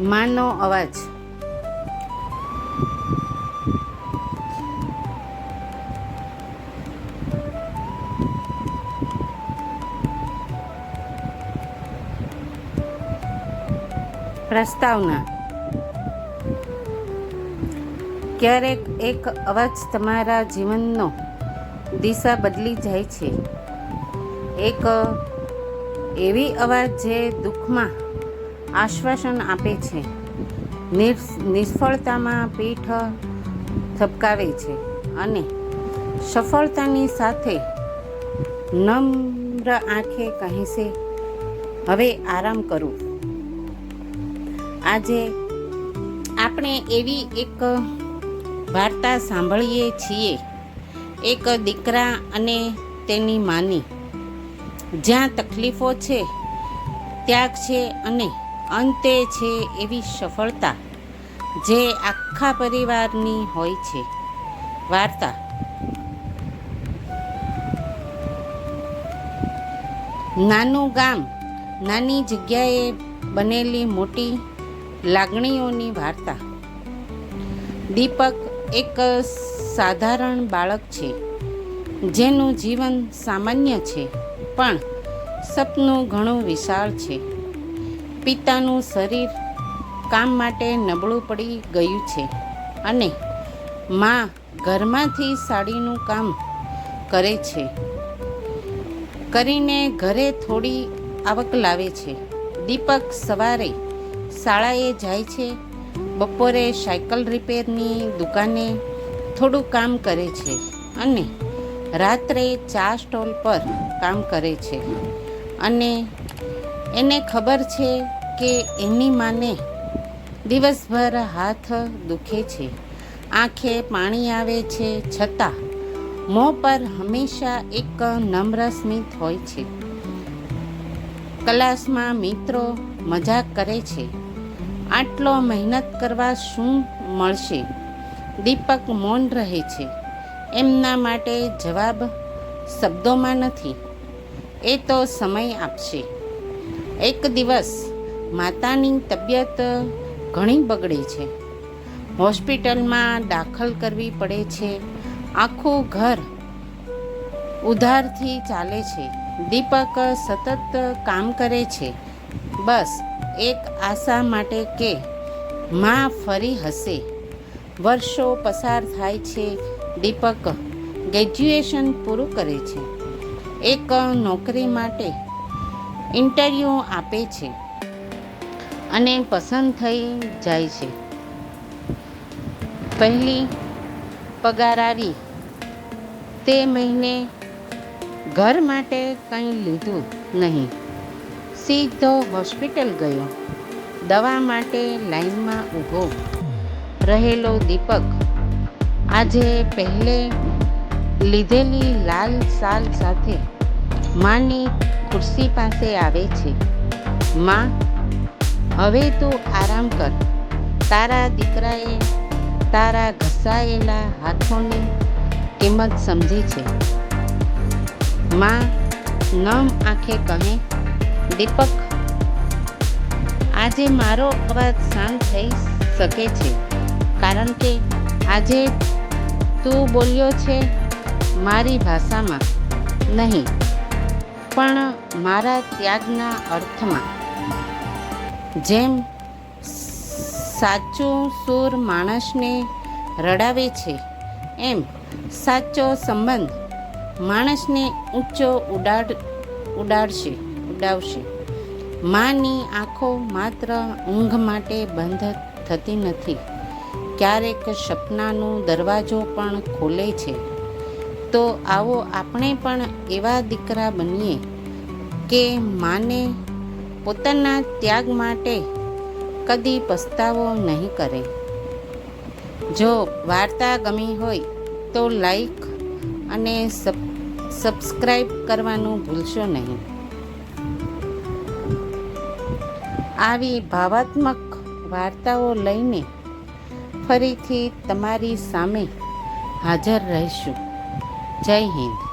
માનો અવાજ. પ્રસ્તાવના. ક્યારેક એક અવાજ તમારા જીવનનો દિશા બદલી જાય છે. એક એવી અવાજ જે દુઃખમાં આશ્વાસન આપે છે. નિષ્ફળતામાં પીઠ થપકાવે છે અને સફળતાની સાથે નમ્ર આંખે કહે છે હવે આરામ કરું. આજે આપણે એવી એક વાર્તા સાંભળીએ છીએ. એક દીકરા અને તેની માની. જ્યાં તકલીફો છે, ત્યાગ છે અને અંતે છે એવી સફળતા જે આખા પરિવારની હોય છે. વાર્તા. નાનું ગામ, નાની જગ્યાએ બનેલી મોટી લાગણીઓની વાર્તા. દીપક એક સાધારણ બાળક છે, જેનું જીવન સામાન્ય છે, પણ સપનું ઘણું વિશાળ છે. પિતાનું શરીર કામ માટે નબળું પડી ગયું છે અને માં ઘરમાંથી સાડીનું કામ કરે છે. કરીને ઘરે થોડી આવક લાવે છે. દીપક સવારે શાળાએ જાય છે. બપોરે સાયકલ રિપેરની દુકાને થોડું કામ કરે છે અને રાત્રે ચા સ્ટોલ પર કામ કરે છે. અને એને ખબર છે કે એની માને દિવસભર હાથ દુખે છે. આંખે પાણી આવે છે છતાં મોં પર હંમેશા એક નમ્ર સ્મિત હોય છે. ક્લાસમાં મિત્રો મજાક કરે છે. આટલો મહેનત કરવા શું મળશે? દીપક મૌન રહે છે. એમના માટે જવાબ શબ્દોમાં નથી. એ તો સમય આપશે. એક દિવસ માતાની તબિયત ઘણી બગડે છે. હોસ્પિટલમાં દાખલ કરવી પડે છે. આખું ઘર ઉધારથી ચાલે છે. દીપક સતત કામ કરે છે. બસ એક આશા માટે કે માં ફરી હશે. વર્ષો પસાર થાય છે. દીપક ગ્રેજ્યુએશન પૂરું કરે છે. એક નોકરી માટે ઇન્ટરવ્યૂ આપે છે. અને પસંદ થઈ જાય છે. પહેલી પગાર આવી. તે મહિને ઘર માટે કંઈ લીધું નહીં. સીધો હોસ્પિટલ ગયો. દવા માટે લાઈનમાં ઊભો. રહેલો દીપક આજે પહેલે લીધેલી લાલ સાલ સાથે માની ખુરશી પાસે આવે છે. માં હવે તું આરામ કર. તારા દીકરાએ, તારા ઘસાયેલા હાથોની કિંમત સમજી છે. માં, નમ આંખે કહે, દીપક, આજે મારો અવાજ શાંત થઈ શકે છે, કારણ કે આજે તું બોલ્યો છે મારી ભાષામાં, નહીં, પણ મારા ત્યાગના અર્થમાં. જેમ સાચો સૂર માણસને રડાવે છે, એમ સાચો સંબંધ માણસને ઊંચો ઉડાડ, ઉડાડશે, ઉડાવશે. માની આંખો માત્ર ઊંઘ માટે બંધ થતી નથી. ક્યારેક સપનાનો દરવાજો પણ ખોલે છે. તો આવો આપણે પણ એવા દીકરા બનીએ કે માને પોતાના ત્યાગ માટે કદી પસ્તાવો નહીં કરે. જો વાર્તા ગમી હોય તો લાઈક અને સબ સબસ્ક્રાઈબ કરવાનું ભૂલશો નહીં. આવી ભાવાત્મક વાર્તાઓ લઈને ફરીથી તમારી સામે હાજર રહીશું. જય હિન્દ.